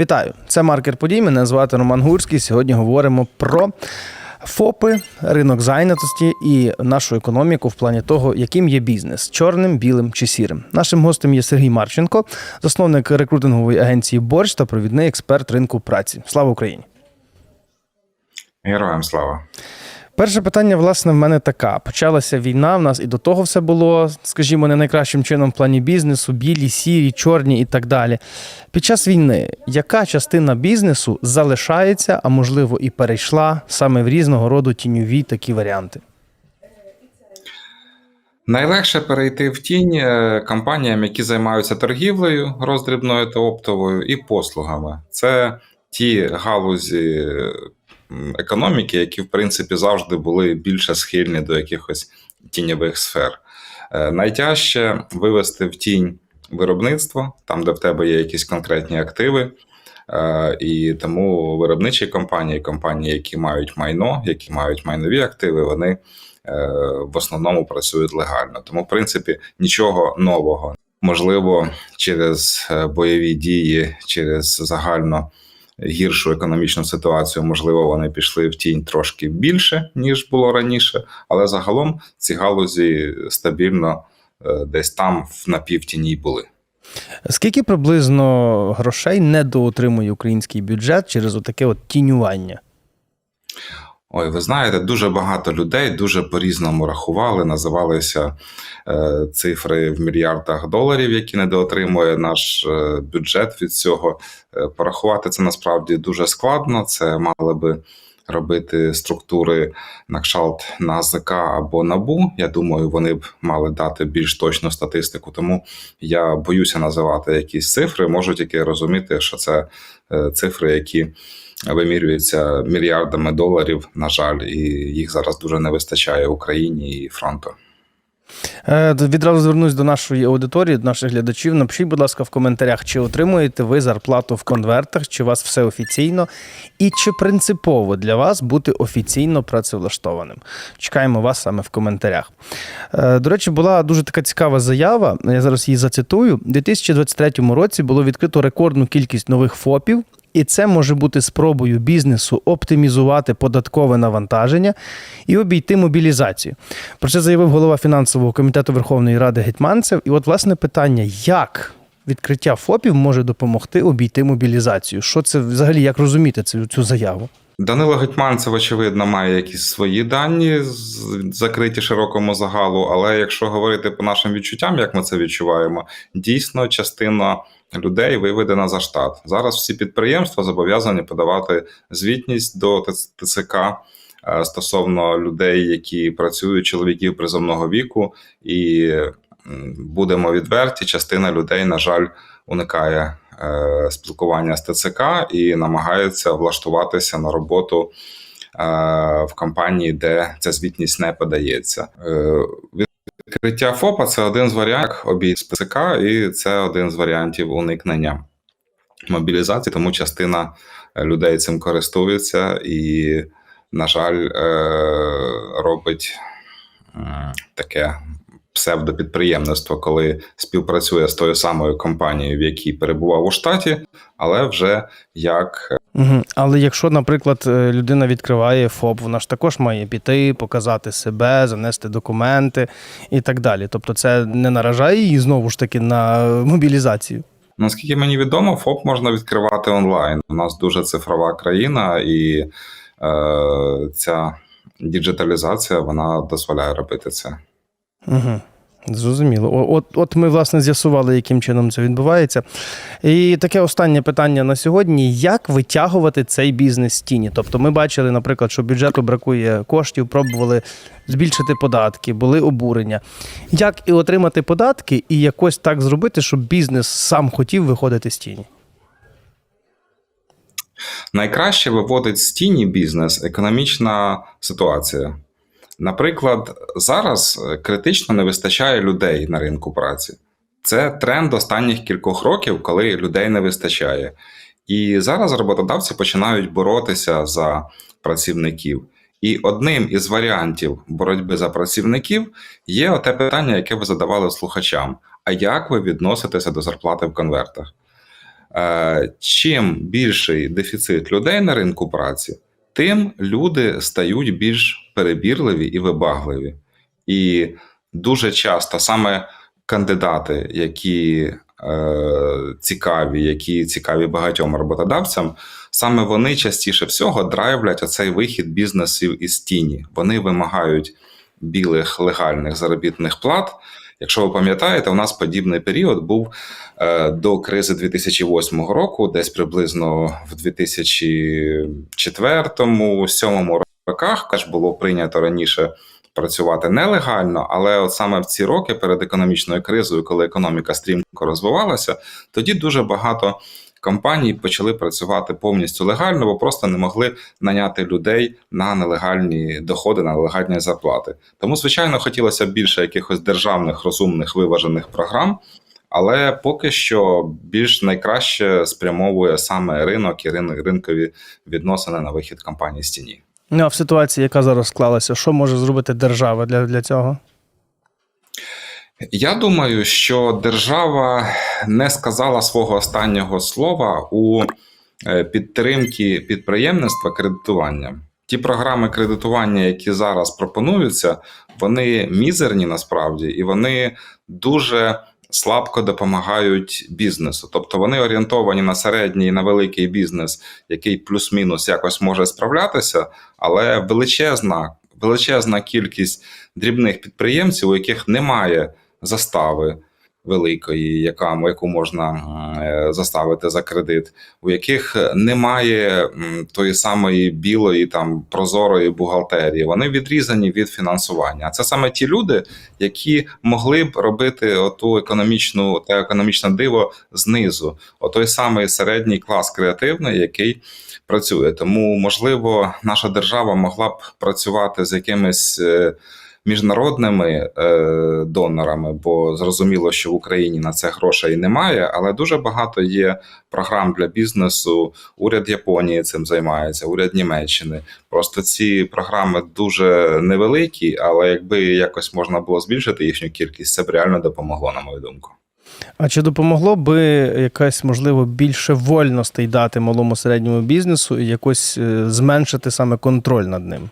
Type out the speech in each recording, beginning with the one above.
Вітаю! Це маркер подій. Мене звати Роман Гурський. Сьогодні говоримо про ФОПи, ринок зайнятості і нашу економіку в плані того, яким є бізнес чорним, білим чи сірим. Нашим гостем є Сергій Марченко, засновник рекрутингової агенції Борщ та провідний експерт ринку праці. Слава Україні! Героям слава. Перше питання, власне, в мене така: почалася війна. В нас і до того все було, скажімо, не найкращим чином в плані бізнесу, білі, сірі, чорні і так далі. Під час війни яка частина бізнесу залишається, а можливо і перейшла саме в різного роду тіньові такі варіанти? Найлегше перейти в тінь е, компаніям, які займаються торгівлею роздрібною та оптовою і послугами. Це ті галузі економіки, які, в принципі, завжди були більше схильні до якихось тіньових сфер. Е, Найтяжче вивести в тінь виробництво, там, де в тебе є якісь конкретні активи. Е, І тому виробничі компанії, компанії, які мають майно, які мають майнові активи, вони е, в основному працюють легально. Тому, в принципі, нічого нового. Можливо, через бойові дії, через загально гіршу економічну ситуацію, можливо, вони пішли в тінь трошки більше, ніж було раніше, але загалом ці галузі стабільно е, десь там в напівтіні й були. Скільки приблизно грошей недоотримує український бюджет через отаке от тінювання? Ой, ви знаєте, дуже багато людей дуже по-різному рахували, називалися е, цифри в мільярдах доларів, які недоотримує наш е, бюджет від цього. Е, порахувати це насправді дуже складно. Це мали би робити структури на кшалт НАЗК або НАБУ. Я думаю, вони б мали дати більш точну статистику. Тому я боюся називати якісь цифри. Можу тільки розуміти, що це е, цифри, які вимірюються мільярдами доларів, на жаль, і їх зараз дуже не вистачає Україні і фронту. Е, Відразу звернусь до нашої аудиторії, до наших глядачів. Напишіть, будь ласка, в коментарях, чи отримуєте ви зарплату в конвертах, чи у вас все офіційно, і чи принципово для вас бути офіційно працевлаштованим. Чекаємо вас саме в коментарях. Е, До речі, була дуже така цікава заява. Я зараз її зацитую. У 2023 році було відкрито рекордну кількість нових ФОПів. І це може бути спробою бізнесу оптимізувати податкове навантаження і обійти мобілізацію. Про це заявив голова фінансового комітету Верховної Ради Гетьманцев. І от власне питання: як відкриття ФОПів може допомогти обійти мобілізацію? Що це взагалі як розуміти цю, цю заяву? Данило Гетьманцев, очевидно, має якісь свої дані закриті широкому загалу. Але якщо говорити по нашим відчуттям, як ми це відчуваємо, дійсно частина людей виведена за штат. Зараз всі підприємства зобов'язані подавати звітність до ТЦК е, стосовно людей, які працюють, чоловіків призовного віку, і будемо відверті, частина людей, на жаль, уникає е, спілкування з ТЦК і намагається влаштуватися на роботу е, в компанії, де ця звітність не подається. Е, Відкриття ФОПа це один з варіантів обійти ТЦК, і це один з варіантів уникнення мобілізації, тому частина людей цим користується і, на жаль, е, робить таке псевдопідприємництво, коли співпрацює з тою самою компанією, в якій перебував у штаті, але вже як Угу. Але якщо, наприклад, е, людина відкриває ФОП, вона ж також має піти, показати себе, занести документи і так далі. Тобто, це не наражає її знову ж таки на мобілізацію. Наскільки мені відомо, ФОП можна відкривати онлайн. У нас дуже цифрова країна, і е, ця діджиталізація вона дозволяє робити це. Угу. Зрозуміло. От, от ми, власне, з'ясували, яким чином це відбувається. І таке останнє питання на сьогодні: як витягувати цей бізнес з тіні? Тобто, ми бачили, наприклад, що бюджету бракує коштів, пробували збільшити податки, були обурення. Як і отримати податки, і якось так зробити, щоб бізнес сам хотів виходити з тіні? Найкраще виводить з тіні бізнес економічна ситуація. Наприклад, зараз е, критично не вистачає людей на ринку праці. Це тренд останніх кількох років, коли людей не вистачає. І зараз роботодавці починають боротися за працівників. І одним із варіантів боротьби за працівників є оте питання, яке ви задавали слухачам: а як ви відноситеся до зарплати в конвертах? Е, Чим більший дефіцит людей на ринку праці, тим люди стають більш перебірливі і вибагливі. І дуже часто саме кандидати, які е, цікаві, які цікаві багатьом роботодавцям, саме вони частіше всього драйвлять оцей вихід бізнесів із тіні. Вони вимагають білих легальних заробітних плат. Якщо ви пам'ятаєте, у нас подібний період був е, до кризи 2008 року, десь приблизно в 2004-2007 роках каж було прийнято раніше працювати нелегально, але от саме в ці роки перед економічною кризою, коли економіка стрімко розвивалася, тоді дуже багато компаній почали працювати повністю легально, бо просто не могли наняти людей на нелегальні доходи, на нелегальні зарплати. Тому, звичайно, хотілося більше якихось державних розумних виважених програм. Але поки що більш найкраще спрямовує саме ринок і рин- ринкові відносини на вихід компанії з тіні. Ну а в ситуації, яка зараз склалася, що може зробити держава для, для цього? Я думаю, що держава не сказала свого останнього слова у е, підтримки підприємництва кредитування. Ті програми кредитування, які зараз пропонуються, вони мізерні насправді, і вони дуже слабко допомагають бізнесу. Тобто вони орієнтовані на середній і на великий бізнес, який плюс-мінус якось може справлятися, але величезна, величезна кількість дрібних підприємців, у яких немає застави великої, яка, яку можна е, заставити за кредит, у яких немає тої самої білої там прозорої бухгалтерії, вони відрізані від фінансування. А це саме ті люди, які могли б робити оту економічну те економічне диво знизу, отой самий середній клас креативний, який працює. Тому, можливо, наша держава могла б працювати з якимись. Міжнародними е, донорами, бо зрозуміло, що в Україні на це грошей немає, але дуже багато є програм для бізнесу. Уряд Японії цим займається, уряд Німеччини. Просто ці програми дуже невеликі, але якби якось можна було збільшити їхню кількість, це б реально допомогло, на мою думку. А чи допомогло би якась, можливо, більше вольностей дати малому середньому бізнесу і якось е, зменшити саме контроль над ним?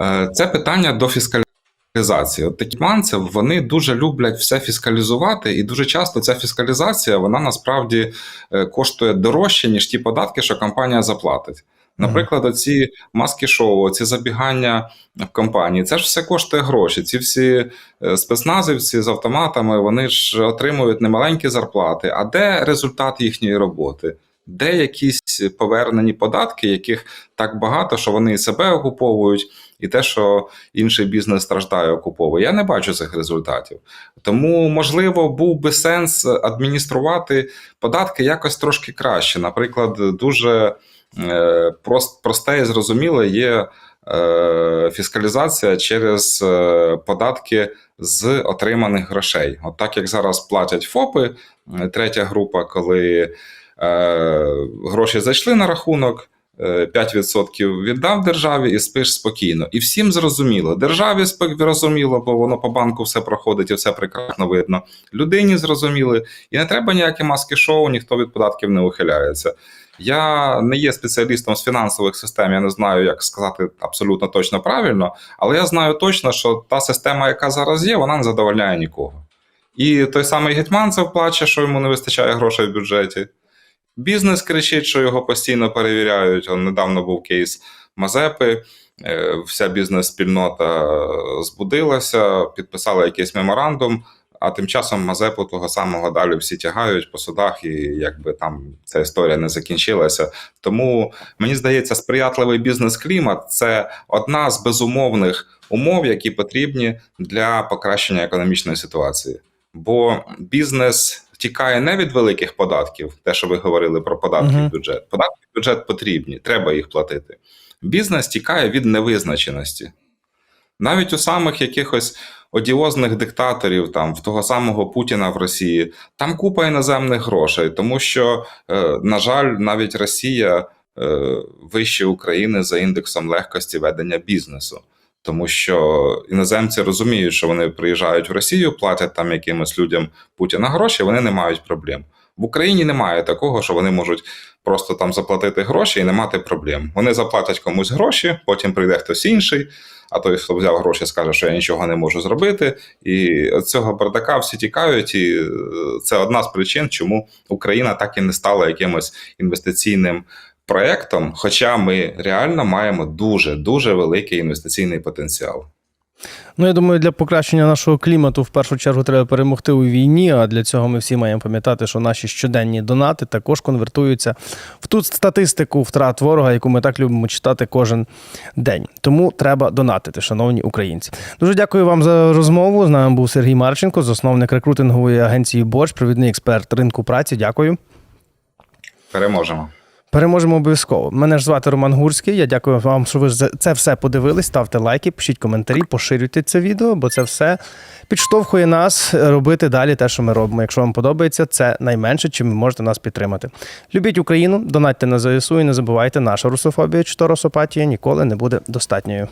Е, Це питання до фіскалізації. От такі манці вони дуже люблять все фіскалізувати, і дуже часто ця фіскалізація вона насправді е, коштує дорожче, ніж ті податки, що компанія заплатить. Наприклад, оці маски шоу, ці забігання в компанії, це ж все коштує гроші. Ці всі е, спецназівці з автоматами вони ж отримують немаленькі зарплати. А де результат їхньої роботи? Де якісь повернені податки, яких так багато, що вони і себе окуповують, і те, що інший бізнес страждає, окуповує. Я не бачу цих результатів. Тому, можливо, був би сенс адмініструвати податки якось трошки краще. Наприклад, дуже е, прост, просте і зрозуміле є е, фіскалізація через е, податки з отриманих грошей. От так як зараз платять ФОПи, третя група, коли гроші зайшли на рахунок. Е, 5% віддав державі і спиш спокійно. І всім зрозуміло. Державі зрозуміло, бо воно по банку все проходить і все прекрасно видно. Людині зрозуміли. І не треба ніякі маски шоу, ніхто від податків не ухиляється. Я не є спеціалістом з фінансових систем, я не знаю, як сказати абсолютно точно правильно, але я знаю точно, що та система, яка зараз є, вона не задовольняє нікого. І той самий Гетьманцев плаче, що йому не вистачає грошей в бюджеті. Бізнес кричить, що його постійно перевіряють. Он недавно був кейс Мазепи. Е, Вся бізнес-спільнота збудилася, підписала якийсь меморандум. А тим часом Мазепу того самого далі всі тягають по судах, і якби там ця історія не закінчилася. Тому мені здається, сприятливий бізнес-клімат це одна з безумовних умов, які потрібні для покращення економічної ситуації. Бо бізнес тікає не від великих податків, те, що ви говорили про податки Мгм. в бюджет. Податки в бюджет потрібні, треба їх платити. Бізнес тікає від невизначеності. Навіть у самих якихось одіозних диктаторів, там в того самого Путіна в Росії, там купа іноземних грошей, тому що, е, на жаль, навіть Росія е, вище України за індексом легкості ведення бізнесу. Тому що іноземці розуміють, що вони приїжджають в Росію, платять там якимось людям Путіна гроші, вони не мають проблем. В Україні немає такого, що вони можуть просто там заплатити гроші і не мати проблем. Вони заплатять комусь гроші, потім прийде хтось інший, а той, хто взяв гроші, скаже, що я нічого не можу зробити. І цього бардака всі тікають, і е, це одна з причин, чому Україна так і не стала якимось інвестиційним проектом, хоча ми реально маємо дуже дуже великий інвестиційний потенціал. Ну, я думаю, для покращення нашого клімату в першу чергу треба перемогти у війні. А для цього ми всі маємо пам'ятати, що наші щоденні донати також конвертуються в ту статистику втрат ворога, яку ми так любимо читати кожен день. Тому треба донатити, шановні українці. Дуже дякую вам за розмову. З нами був Сергій Марченко, засновник рекрутингової агенції Борч, провідний експерт ринку праці. Дякую. Переможемо. Переможемо обов'язково. Мене ж звати Роман Гурський. Я дякую вам, що ви це все подивились. Ставте лайки, пишіть коментарі, поширюйте це відео, бо це все підштовхує нас робити далі те, що ми робимо. Якщо вам подобається, це найменше, чим ви можете нас підтримати. Любіть Україну, донатьте на ЗСУ і не забувайте, наша русофобія чи то росопатія ніколи не буде достатньою.